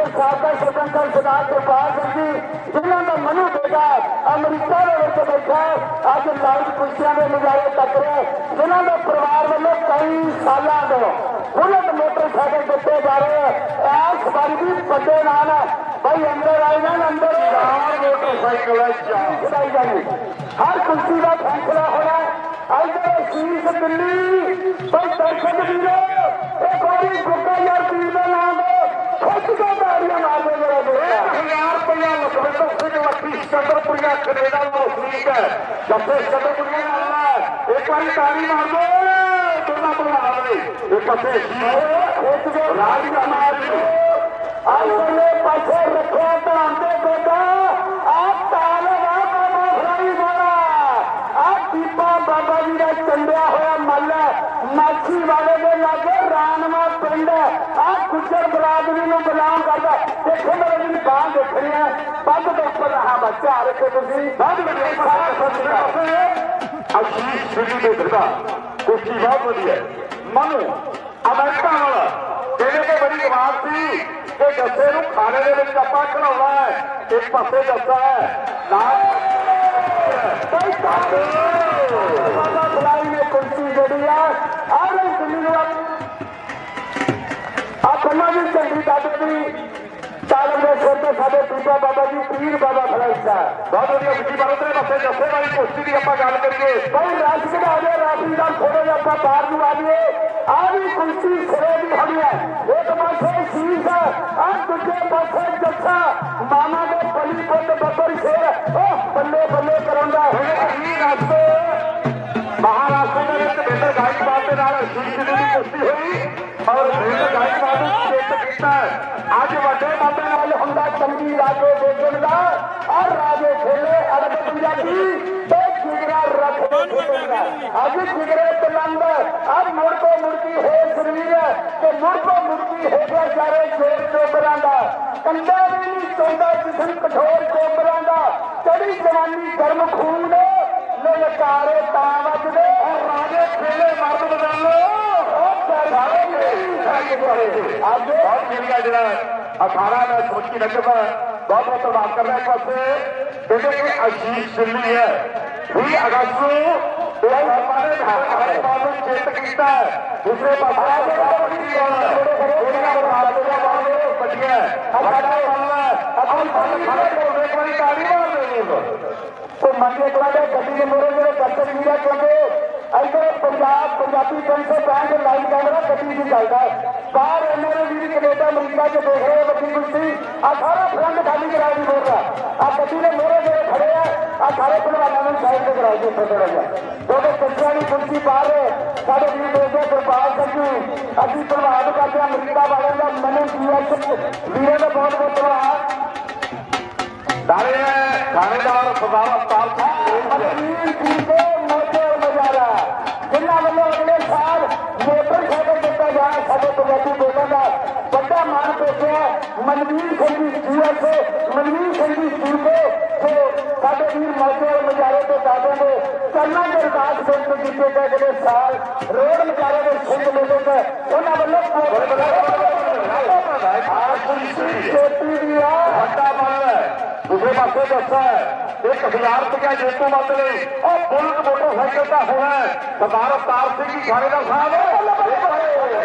ਤੇ ਸਾਬਕਾ ਸਰਪੰਚ ਸਰਦਾਰ ਕਿਰਪਾਲ ਸਿੰਘ ਜੀ ਜਿਨ੍ਹਾਂ ਦਾ ਮਨੂ ਬੇਟਾ ਅਮਰੀਕਾ ਦੇ ਵਿੱਚ ਬੈਠਾ ਅੱਜ ਲਾਈਵ ਕੁਰਸੀਆਂ ਦੇ ਨਜ਼ਾਰੇ ਤੱਕ ਰਿਹਾ ਜਿਨ੍ਹਾਂ ਦੇ ਪਰਿਵਾਰ ਵੱਲੋਂ ਕਈ ਸਾਲਾਂ ਤੋਂ ਬੁਲਟ ਮੋਟਰਸਾਈਕਲ ਦਿੱਤੇ ਜਾ ਰਹੇ ਐਸ ਵਾਰੀ ਵੀ ਵੱਡੇ ਨਾਲ ਭਾਈ ਅੰਦਰ ਆਏ ਜਾਣ ਅੰਦਰ ਚਾਰ ਮੋਟਰਸਾਈਕਲ ਹੈ ਚਾਰ ਹਰ ਕੁਰਸੀ ਦਾ ਫੈਸਲਾ ਹੋਣਾ ਇੱਧਰ ਸ਼ੀਸ਼ ਦਿੱਲੀ ਭਾਈ ਦਰਸ਼ਕ ਵੀਰੋ ਇੱਕ ਵਾਰੀ ਗੁੱਗਾ ਯਾਰ ਪੀਰ ਦਾ ਨਾਮ ਖੁੱਚ ਕੇ ਤਾੜੀਆਂ ਮਾਰਦੇ ਮੇਰਾ ਦੋਸਤ ਹਜ਼ਾਰ ਰੁਪਇਆ ਲਖਵਿੰਦਰ ਸਿੰਘ ਲੱਖੀ ਸਕੰਦਰਪੁਰੀਆ ਕੈਨੇਡਾ ਦਾ ਵਸਨੀਕ ਹੈ ਜੱਫੇ ਸਕੰਦਰਪੁਰੀਆ ਨਾਲ ਹੈ ਇੱਕ ਵਾਰੀ ਤਾੜੀ ਮਾਰ ਦੋ ਦੋਨਾਂ ਭਰਾਵਾਂ ਨੇ ਇੱਕ ਪਾਸੇ ਖੁੱਚ ਕੇ ਰਾਜ ਕਮਾਲ ਆਲੇ ਪਾਸੇ ਰੱਖਿਆ ਧਾਂਦੇ ਗੋਡਾ ਆ ਤਾਲਵਾ ਬਾਬਾ ਫਰਾਈ ਵਾਲਾ ਆ ਦੀਪਾ ਬਾਬਾ ਜੀ ਦਾ ਚੰਡਿਆ ਹੋਇਆ ਮੱਲ ਹੈ ਮਾਛੀ ਵਾਲੇ ਦੇ ਲਾਗੇ ਰਾਨਵਾ ਪਿੰਡ ਆ ਗੁੱਜਰ ਬਰਾਦਰੀ ਨੂੰ ਕਰਦਾ ਦੇਖੋ ਮੇਰੇ ਜੀ ਬਾਹ ਦੇਖ ਰਹੀ ਹੈ ਪੱਗ ਦੇ ਉੱਪਰ ਰਹਾ ਬੱਚਾ ਰੱਖੇ ਤੁਸੀਂ ਬਾਅਦ ਵਿੱਚ ਸਾਰਾ ਸੱਚ ਅਸ਼ੀਸ਼ ਸਿੰਘ ਦੇ ਦਰਦਾ ਕੁਸ਼ਤੀ ਬਹੁਤ ਵਧੀਆ। ਮਨੂ ਅਮਰੀਕਾ ਵਾਲਾ। ਇਹਦੇ ਤੇ ਬੜੀ ਕਮਾਲ ਸੀ ਕਿ ਜੱਸੇ ਨੂੰ ਖਾਣੇ ਦੇ ਵਿੱਚ ਆਪਾਂ ਹੈ। ਇੱਕ ਪਾਸੇ ਜੱਸਾ ਹੈ। ਨਾਲ ਤਾਲਮ ਸਾਡੇ ਪੀਪਾ ਬਾਬਾ ਜੀ, ਪੀਰ ਬਾਬਾ ਫਲਾਈ ਬਹੁਤ ਵਧੀਆ ਸੁੱਚੀ ਬਾਰਤ ਦੇ ਪਾਸੇ ਜੱਸੇ ਵਾਲੀ ਕੁਸ਼ਤੀ ਦੀ ਆਪਾਂ ਗੱਲ ਕਰੀਏ। ਭਾਈ ਰਾਜ ਕਢਾ ਦੇ ਰਾਫੀ ਦਾ ਥੋੜਾ ਜਿਹਾ ਆਪਾਂ, ਬਾਹਰ ਨੂੰ ਆ ਜਾਈਏ। ਆ ਵੀ ਕੁਰਸੀ ਸਿਰੇ ਦੀ ਹੋਣੀ ਹੈ। ਇੱਕ ਪਾਸੇ ਸ਼ੀਸ਼, ਆ ਦੂਜੇ ਪਾਸੇ ਜੱਸਾ ਮਾਮਾ ਦੇ ਬਲੀ ਪੁੱਤ ਬੱਬਰ ਸ਼ੇਰ, ਉਹ ਬੱਲੇ ਬੱਲੇ ਕਰਾਉਂਦਾ ਇਹ ਰਸਤੇ ਮਹਾਰਾਸ਼ਟਰ ਦੇ ਵਿੱਚ ਬਿੰਦਰ ਗਾਇਕਵਾਦ ਦੇ ਨਾਲ ਅਸ਼ੀਸ਼ ਦੀ ਕੁਸ਼ਤੀ ਹੋਈ। ਔਰ ਬਿੰਦਰ ਗਾਇਕਵਾਦ ਨੂੰ ਚੇਤ ਕੀਤਾ ਅੱਜ ਵੱਡੇ ਮਾਪੇ ਨਾਲ ਹੁੰਦਾ ਚੰਗੀ ਰਾਜੇ ਦੇਖਣ ਦਾ ਔਰ ਰਾਜੇ ਖੇਲੇ ਅਰਬ ਪੰਜਾਬੀ ਤੇ ਜਿਗਰਾ ਰੱਖ ਅੱਜ ਜਿਗਰੇ ਤਲੰਦ ਅੱਜ ਮੁੜ ਕੋ ਮੁੜਕੀ ਹੋ? ਸਰੀਰ ਤੇ ਮੁੜ ਕੋ ਮੁੜਕੀ ਹੋ ਗਿਆ ਸਾਰੇ ਜੋਰ ਚੋਬਰਾਂ ਦਾ? ਕੰਡਾ ਵੀ ਨਹੀਂ ਚੋਂਦਾ ਜਿਸਮ ਕਠੋਰ ਚੋਬਰਾਂ ਦਾ। ਚੜੀ ਜਵਾਨੀ ਗਰਮ ਖੂਨ ਦੇ ਲਲਕਾਰੇ ਤਾਂ ਵੱਜਦੇ। ਔਰ ਰਾਜੇ ਖੇਲੇ ਮਰਦ ਬਦਲੋ ਸਾਰੇ ਅੱਜ ਬਹੁਤ ਵਧੀਆ ਜਿਹੜਾ ਅਖਾੜਾ ਦਾ ਸੋਚੀ ਨਗਰ ਦਾ ਬਹੁਤ ਬਹੁਤ ਧੰਨਵਾਦ ਕਰਦਾ ਇੱਕ ਪਾਸੇ ਇਹਦੇ ਕਿ ਅਸ਼ੀਸ਼ ਦਿੱਲੀ ਹੈ 20 ਅਗਸਤ ਨੂੰ ਇਹ ਬਾਬਾ ਨੇ ਧਾਰੇ ਨੂੰ ਚੇਤ ਕੀਤਾ ਹੈ। ਦੂਸਰੇ ਪਾਸੇ ਜਿਹੜੀਆਂ ਮੁਕਾਬਲੇ ਵਾਲੇ ਬੱਚੀਆਂ ਸਾਡਾ ਬੰਦਾ ਅਸੀਂ ਇੱਧਰ ਪੰਜਾਬ, ਪੰਜਾਬੀ 365 ਲਾਈਵ ਕੈਮਰਾ ਗੱਡੀ ਦੀ ਚੱਲਦਾ ਬਾਹਰ ਇਹਨਾਂ ਦੇ ਵੀਰ ਕੈਨੇਡਾ, ਅਮਰੀਕਾ ਚ ਦੇਖ ਰਹੇ ਵੱਡੀ ਕੁਸ਼ਤੀ। ਆ ਸਾਰਾ ਫਰੰਟ ਖਾਲੀ ਕਰਾ ਦੀ ਬੋਲ ਰਿਹਾ ਆ ਗੱਡੀ ਦੇ ਮੋਰੇ ਜਿਹੜੇ ਖੜੇ ਆ ਆ ਸਾਰੇ ਪਹਿਲਵਾਨਾਂ ਨੂੰ ਸਾਈਡ ਤੇ ਕਰਾਈ ਦਿੱਤਾ ਥੋੜਾ ਜਿਹਾ। ਕਿਉਂਕਿ ਕੁਸ਼ਤੀਆਂ ਦੀ ਕੁਸ਼ਤੀ ਬਾਹਰ ਸਾਡੇ ਵੀਰ ਦੋਸਤੋ ਗੁਰਪਾਲ ਸਿੰਘ ਅਸੀਂ ਧੰਨਵਾਦ ਕਰਦੇ ਹਾਂ ਅਮਰੀਕਾ ਵਾਲਿਆਂ ਦਾ, ਮਨੂ ਜੀਐਸ ਵੀਰੇ ਦਾ ਬਹੁਤ ਬਹੁਤ ਧੰਨਵਾਦ। ਦਾਰੇ ਥਾਣੇਦਾਰ ਸਰਦਾਰ ਅਵਤਾਰ ਮਨਵੀਰ ਸਿੰਘ ਦੀ ਜੀਐਸ ਮਨਵੀਰ ਸਿੰਘ ਦੀ ਜੀਪੇ ਤੇ ਸਾਡੇ ਵੀਰ ਮੋਟਰ ਮਜ਼ਾਰੇ ਦੇ ਦਾਦੇ ਦੇ ਕਰਨਾ ਦੇ ਰਕਾਸ ਸਿੰਘ ਕੀਤੇ ਗਏ ਅਗਲੇ ਸਾਲ ਰੋਡ ਮਜ਼ਾਰੇ ਦੇ ਸਿੰਘ ਮੇਲੇ ਤੇ ਉਹਨਾਂ ਵੱਲੋਂ ਆ ਛੋਟੀ ਦੀ ਆ ਵੱਡਾ ਬੱਲ ਦੂਸਰੇ ਪਾਸੇ ਦੱਸਾ ਹੈ 1000 ਰੁਪਇਆ ਜੇਤੂ ਮੰਦ ਲਈ ਉਹ ਬੁਲਟ ਮੋਟਰਸਾਈਕਲ ਦਾ ਹੋਣਾ ਸਰਦਾਰ ਅਵਤਾਰ ਸਿੰਘ ਜੀ ਥਾਣੇਦਾਰ ਸਾਹਿਬ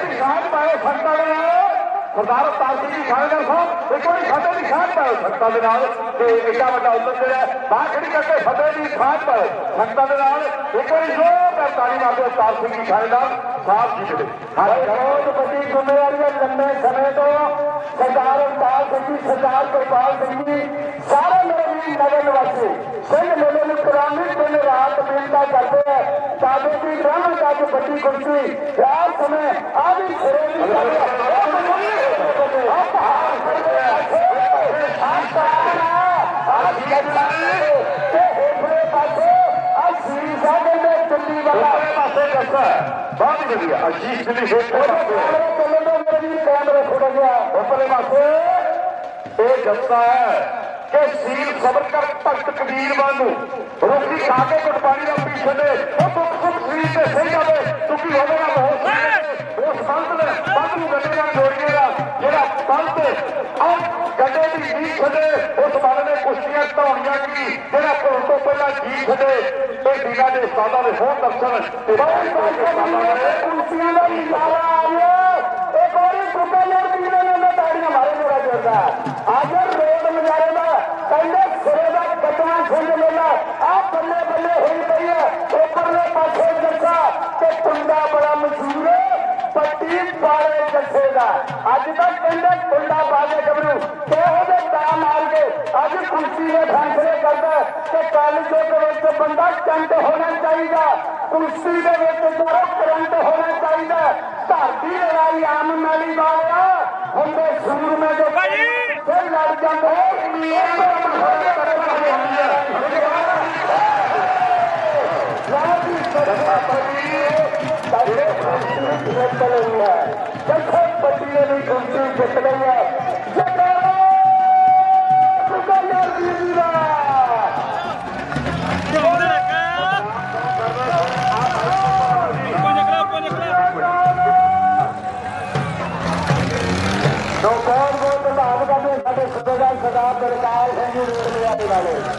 ਨਿਸ਼ਾਨ ਪਾਏ ਸੰਤਾਂ ਦੇ ਸਰਦਾਰ ਅਵਤਾਰ ਸਿੰਘ ਜੀ ਥਾਣੇਦਾਰ ਸਾਹਿਬ, ਇੱਕ ਵਾਰੀ ਫਤਿਹ ਦੀ ਨਿਸ਼ਾਨ ਪਾਏ ਸੰਤਾਂ ਦੇ ਨਾਲ, ਤੇ ਐਡਾ ਵੱਡਾ ਉਦਮ ਜਿਹੜਾ ਬਾਹਰ ਖੜੀ ਕਰਕੇ ਫਤਿਹ ਦੀ ਨਿਸ਼ਾਨ ਪਾਏ ਸੰਤਾਂ ਦੇ ਨਾਲ, ਇੱਕ ਵਾਰੀ ਜ਼ੋਰ ਤਾਲੀ ਮਾਰਦੇ ਅਵਤਾਰ ਸਿੰਘ ਜੀ ਥਾਣੇਦਾਰ ਸਾਹਿਬ ਜੀ ਦੇ ਹਾਂਜੀ ਬਹੁਤ ਵੱਡੀ ਜ਼ਿੰਮੇਵਾਰੀ ਹੈ ਲੰਮੇ ਸਮੇਂ ਤੋਂ ਸਰਦਾਰ ਅਵਤਾਰ ਸਿੰਘ ਜੀ ਸਰਦਾਰ ਕਿਰਪਾਲ ਸਿੰਘ ਜੀ, ਸਾਰੇ ਮੇਰੇ ਵੀਰ ਨਗਰ ਨਿਵਾਸੀ, ਸਿੰਘ ਮੇਲੇ ਨੂੰ ਕਰਾਮੀ ਦਿਨ ਰਾਤ ਮਿਹਨਤਾਂ ਕਰਦੇ ਹੈ ਦਾਦੇ ਦੀ ਰਹਿਮਤ ਅੱਜ ਵੱਡੀ ਕੁਰਸੀ ਯਾਰ ਸਮੇਂ ਆ ਵੀ ਖੜੇ ਆ ਪਹਾੜ ਆ ਤੇ ਹੇਠਲੇ ਪਾਸੇ ਆ ਉਪਲੇ ਪਾਸੇ ਇਹ ਜੱਸਾ ਹੈ ਕਿ ਸੀਲ ਖਬਰ ਕਰ ਭਗਤ ਕਬੀਰ ਵਾਂਗੂ ਰੋਟੀ ਖਾ ਕੇ ਕੁਟਬਾਣੀ ਦਾ ਪੀਛੇ ਦੇ ਉਹ ਦੁੱਖ ਸੁੱਖ ਸਰੀਰ ਤੇ ਸਹੀ ਜਾਵੇ ਤੁਕੀ ਹੋਵੇ ਨਾ ਬਹੁਤ ਉਹ ਸੰਤ ਨੇ ਬੰਦ ਨੂੰ ਗੱਡੇ ਨਾਲ ਜੋੜੀਏਗਾ ਜਿਹੜਾ ਸੰਤ ਔਰ ਗੱਡੇ ਦੀ ਜੀ ਛੱਡੇ ਉਸ ਬੰਦ ਨੇ ਕੁਸ਼ਤੀਆਂ ਧੌਣੀਆਂ ਕੀ ਜਿਹੜਾ ਕੋਲ ਤੋਂ ਪਹਿਲਾਂ ਜੀ ਛੱਡੇ ਇਹ ਦੀਵਾ ਦੇ ਸਾਦਾ ਦੇ ਹੋਰ ਦਰਸ਼ਨ ਤੇ ਬਹੁਤ ਬਹੁਤ ਕੁਸ਼ਤੀਆਂ ਦਾ ਨਜ਼ਾਰਾ ਆਵੇ ਮਾਰੇ ਅੱਜ ਰੋਡ ਨਜ਼ਾਰੇ ਦਾ, ਕਹਿੰਦੇ ਸਿਰੇ ਦਾ ਕੱਟਣਾ ਖੁੰਝ ਮੇਲਾ ਆ ਬੱਲੇ ਬੱਲੇ ਹੋਈ ਪਈ ਹੈ। ਉੱਪਰਲੇ ਪਾਸੇ ਜੱਸਾ ਤੇ ਟੁੰਡਾ ਬੜਾ ਮਸ਼ਹੂਰ ਹੈ। ਪੱਟੀ ਪਾਲੇ ਜੱਸੇ ਦਾ। ਅੱਜ ਤੱਕ ਕਹਿੰਦੇ ਟੁੰਡਾ ਬਾਗੇ ਗੱਭਰੂ। ਕਿਹੋ ਜਿਹੇ ਦਾ ਮਾਰ ਕੇ ਅੱਜ ਕੁਰਸੀ ਦੇ ਫੈਸਲੇ ਕਰਦਾ ਕਿ ਕੱਲ ਦੇ ਵਿੱਚ ਬੰਦਾ ਚੰਟ ਹੋਣਾ ਚਾਹੀਦਾ। ਕੁਰਸੀ ਦੇ ਵਿੱਚ ਜਦੋਂ ਕਰੰਟ ਹੋਣਾ ਚਾਹੀਦਾ ਧਰਤੀ ਲੜਾਈ ਆਮ ਨਾਲੀ ਵਾਲਿਆ ਹੁੰਦੇ ਫਿਰ ਲੜ ਜਾਂਦੇ ਜੱਥੇ ਪੱਟੀਏ ਤੋਂ ਬਹੁਤ